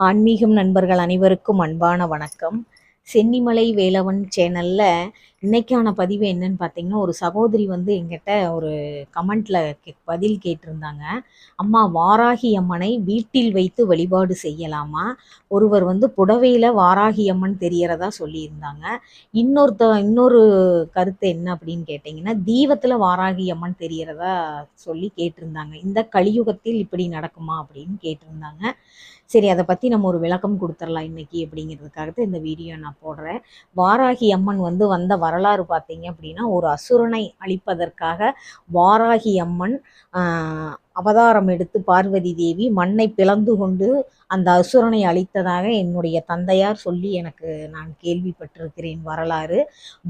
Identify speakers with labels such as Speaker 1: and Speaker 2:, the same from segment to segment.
Speaker 1: ஆன்மீகம் நண்பர்கள் அனைவருக்கும் அன்பான வணக்கம். சென்னிமலை வேலவன் சேனலில் இன்னைக்கான பதிவு என்னன்னு பார்த்தீங்கன்னா ஒரு சகோதரி வந்து எங்கிட்ட ஒரு கமெண்ட்ல பதில் கேட்டிருந்தாங்க. அம்மா வாராகி அம்மனை வீட்டில் வைத்து வழிபாடு செய்யலாமா? ஒருவர் வந்து புடவையில் வாராகி அம்மன் தெரியறதா சொல்லியிருந்தாங்க. இன்னொருத்த இன்னொரு கருத்து என்ன அப்படின்னு கேட்டிங்கன்னா தீபத்தில் வாராகி அம்மன் தெரியறதா சொல்லி கேட்டிருந்தாங்க. இந்த கலியுகத்தில் இப்படி நடக்குமா? அப்படின்னு கேட்டிருந்தாங்க. சரி அதை பற்றி நம்ம ஒரு விளக்கம் கொடுத்துடலாம் இன்னைக்கு அப்படிங்கிறதுக்காக தான் இந்த வீடியோ நான் போடுறேன். வாராகி அம்மன் வந்து வந்த வரலாறு பார்த்தீங்க அப்படின்னா ஒரு அசுரனை அழிப்பதற்காக வாராகி அம்மன் அவதாரம் எடுத்து பார்வதி தேவி மண்ணை பிளந்து கொண்டு அந்த அசுரனை அழித்ததாக என்னுடைய தந்தையார் சொல்லி எனக்கு நான் கேள்விப்பட்டிருக்கிறேன் வரலாறு.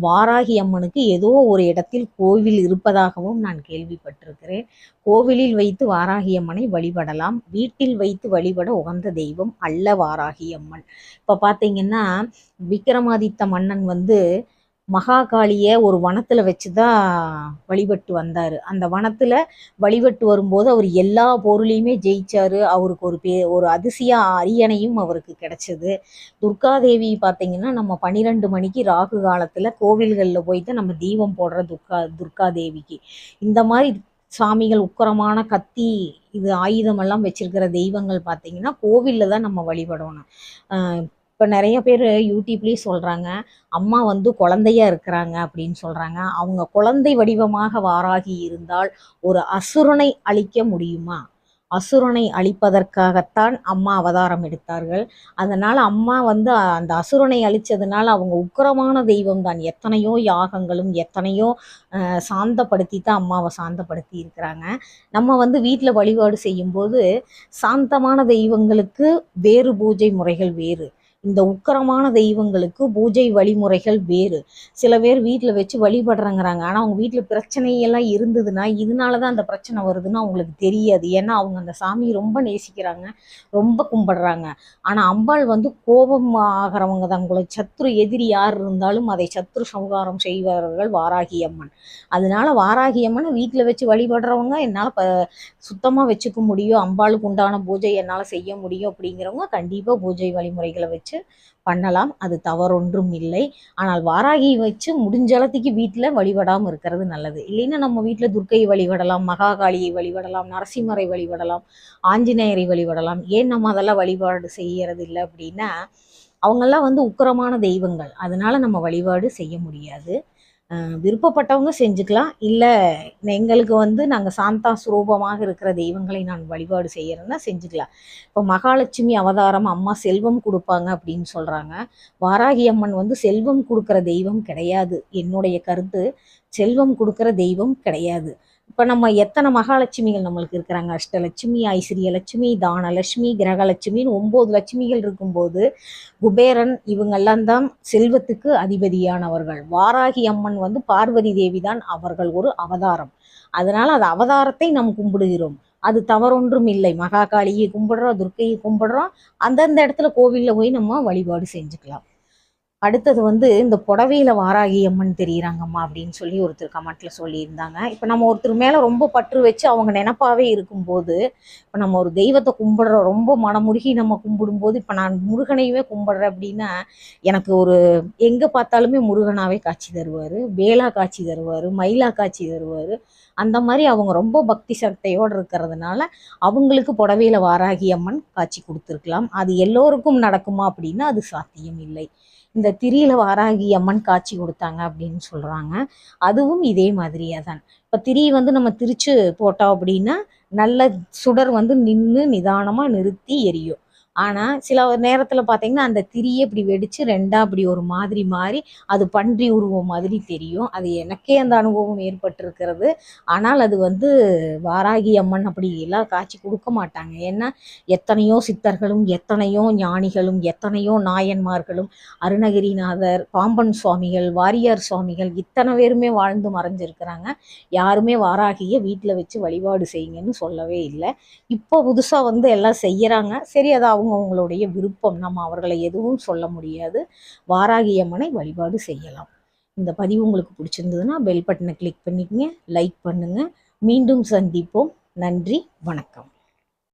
Speaker 1: வாராகி அம்மனுக்கு ஏதோ ஒரு இடத்தில் கோவில் இருப்பதாகவும் நான் கேள்விப்பட்டிருக்கிறேன். கோவிலில் வைத்து வாராகி அம்மனை வழிபடலாம். வீட்டில் வைத்து வழிபட உகந்த தெய்வம் அல்ல வாராகி அம்மன். இப்போ பார்த்தீங்கன்னா விக்ரமாதித்த மன்னன் வந்து மகாகாளியை ஒரு வனத்தில் வச்சு தான் வழிபட்டு வந்தார். அந்த வனத்தில் வழிபட்டு வரும்போது அவர் எல்லா பொருளையுமே ஜெயிச்சார். அவருக்கு ஒரு பே ஒரு அதிசய அரியணையும் அவருக்கு கிடைச்சது. துர்காதேவி பார்த்திங்கன்னா நம்ம பன்னிரெண்டு மணிக்கு ராகு காலத்தில் கோவில்களில் போய் தான் நம்ம தீபம் போடுற துர்கா துர்காதேவிக்கு. இந்த மாதிரி சாமிகள் உக்கரமான கத்தி இது ஆயுதமெல்லாம் வச்சிருக்கிற தெய்வங்கள் பார்த்தீங்கன்னா கோவிலில் தான் நம்ம வழிபடணும். இப்போ நிறைய பேர் யூடியூப்லேயே சொல்கிறாங்க அம்மா வந்து குழந்தையா இருக்கிறாங்க அப்படின்னு சொல்கிறாங்க அவங்க குழந்தை வடிவமாக வாராகி இருந்தால் ஒரு அசுரனை அழிக்க முடியுமா? அசுரனை அழிப்பதற்காகத்தான் அம்மா அவதாரம் எடுத்தார்கள். அதனால் அம்மா வந்து அந்த அசுரனை அழித்ததுனால அவங்க உக்கிரமான தெய்வம் தான். எத்தனையோ யாகங்களும் எத்தனையோ சாந்தப்படுத்தி தான் அம்மாவை சாந்தப்படுத்தி இருக்கிறாங்க. நம்ம வந்து வீட்டில் வழிபாடு செய்யும்போது சாந்தமான தெய்வங்களுக்கு வேறு பூஜை முறைகள் வேறு. இந்த உக்கரமான தெய்வங்களுக்கு பூஜை வழிமுறைகள் வேறு. சில பேர் வீட்டில் வச்சு வழிபடுறங்கிறாங்க. ஆனால் அவங்க வீட்டில் பிரச்சனையெல்லாம் இருந்ததுன்னா இதனால தான் அந்த பிரச்சனை வருதுன்னு அவங்களுக்கு தெரியாது. ஏன்னா அவங்க அந்த சாமியை ரொம்ப நேசிக்கிறாங்க ரொம்ப கும்பிடுறாங்க. ஆனால் அம்பாள் வந்து கோபம் ஆகிறவங்க தான் உங்களுக்கு சத்ரு எதிரி யார் இருந்தாலும் அதை சத்ரு சம்ஹாரம் செய்வார்கள் வாராகி அம்மன். அதனால வாராகி அம்மனை வீட்டில் வச்சு வழிபடுறவங்க என்னால் ப சுத்தமாக வச்சுக்க முடியும். அம்பாளுக்கு உண்டான பூஜை என்னால் செய்ய முடியும் அப்படிங்கிறவங்க கண்டிப்பாக பூஜை வழிமுறைகளை வச்சு பண்ணலாம். அது தவறொன்றும் இல்லை. ஆனால் வாராகி வச்சு முடிஞ்ச அளத்துக்கு வீட்டில் வழிபடாமல் இருக்கிறது நல்லது. இல்லைன்னா நம்ம வீட்டில் துர்க்கையை வழிபடலாம் மகாகாளியை வழிபடலாம் நரசிம்மரை வழிபடலாம் ஆஞ்சநேயரை வழிபடலாம். ஏன் நம்ம அதெல்லாம் வழிபாடு செய்யறது இல்லை அப்படின்னா அவங்கெல்லாம் வந்து உக்கிரமான தெய்வங்கள். அதனால நம்ம வழிபாடு செய்ய முடியாது. விருப்பப்பட்டவங்க செஞ்சுக்கலாம். இல்லை எங்களுக்கு வந்து நாங்கள் சாந்தா சுரூபமாக இருக்கிற தெய்வங்களை நான் வழிபாடு செய்கிறேன்னா செஞ்சுக்கலாம். இப்போ மகாலட்சுமி அவதாரம் அம்மா செல்வம் கொடுப்பாங்க அப்படின்னு சொல்கிறாங்க வாராகி அம்மன் வந்து செல்வம் கொடுக்குற தெய்வம் கிடையாது. என்னுடைய கருத்து செல்வம் கொடுக்குற தெய்வம் கிடையாது. இப்போ நம்ம எத்தனை மகாலட்சுமிகள் நம்மளுக்கு இருக்கிறாங்க? அஷ்டலட்சுமி ஐஸ்வரியலட்சுமி தானலட்சுமி கிரகலட்சுமின்னு ஒம்பது லட்சுமிகள் இருக்கும்போது குபேரன் இவங்கெல்லாம் தான் செல்வத்துக்கு அதிபதியானவர்கள். வாராகி அம்மன் வந்து பார்வதி தேவி தான் அவர்கள் ஒரு அவதாரம். அதனால் அது அவதாரத்தை நாம் கும்பிடுகிறோம். அது தவறொன்றும் இல்லை. மகாகாளியை கும்பிடுறோம் துர்க்கையை கும்பிடுறோம். அந்தந்த இடத்துல கோவிலில் போய் நம்ம வழிபாடு செஞ்சுக்கலாம். அடுத்தது வந்து இந்த புடவையில வாராகி அம்மன் தெரியுறாங்கம்மா அப்படின்னு சொல்லி ஒருத்தர் கமெண்ட்டில் சொல்லியிருந்தாங்க. இப்போ நம்ம ஒருத்தர் மேலே ரொம்ப பற்று வச்சு அவங்க நினப்பாவே இருக்கும்போது இப்போ நம்ம ஒரு தெய்வத்தை கும்பிடுறோம் ரொம்ப மனமுருகி நம்ம கும்பிடும்போது இப்போ நான் முருகனையவே கும்பிடுறேன் அப்படின்னா எனக்கு ஒரு எங்கே பார்த்தாலுமே முருகனாவே காட்சி தருவார் வேலா காட்சி தருவார் மயிலா காட்சி தருவார். அந்த மாதிரி அவங்க ரொம்ப பக்தி சக்தியோடு இருக்கிறதுனால அவங்களுக்கு புடவையில வாராகி அம்மன் காட்சி கொடுத்துருக்கலாம். அது எல்லோருக்கும் நடக்குமா அப்படின்னா அது சாத்தியம் இல்லை. இந்த திரியில வாராகி அம்மன் காட்சி கொடுத்தாங்க அப்படின்னு சொல்றாங்க. அதுவும் இதே மாதிரியே தான். இப்போ திரி வந்து நம்ம திரிச்சு போட்டோம் அப்படின்னா நல்ல சுடர் வந்து நின்று நிதானமாக நிறுத்தி எரியும். ஆனால் சில நேரத்தில் பார்த்தீங்கன்னா அந்த திரியே இப்படி வெடித்து ரெண்டாக அப்படி ஒரு மாதிரி மாறி அது பன்றி உருவம் மாதிரி தெரியும். அது எனக்கே அந்த அனுபவம் ஏற்பட்டிருக்கிறது. ஆனால் அது வந்து வாராகி அம்மன் அப்படி எல்லாம் காட்சி கொடுக்க மாட்டாங்க. ஏன்னா எத்தனையோ சித்தர்களும் எத்தனையோ ஞானிகளும் எத்தனையோ நாயன்மார்களும் அருணகிரிநாதர் பாம்பன் சுவாமிகள் வாரியார் சுவாமிகள் இத்தனை பேருமே வாழ்ந்து மறைஞ்சிருக்கிறாங்க. யாருமே வாராகியை வீட்டில் வச்சு வழிபாடு செய்யுங்கன்னு சொல்லவே இல்லை. இப்போ புதுசாக வந்து எல்லாம் செய்கிறாங்க சரி அது அவங்க அவங்களுடைய விருப்பம் நம்ம அவர்களை எதுவும் சொல்ல முடியாது. வாராகியம்மனை வழிபாடு செய்யலாம். இந்த பதிவு உங்களுக்கு பிடிச்சிருந்ததுன்னா பெல் பட்டனை கிளிக் பண்ணிக்கங்க லைக் பண்ணுங்கள் மீண்டும் சந்திப்போம். நன்றி வணக்கம்.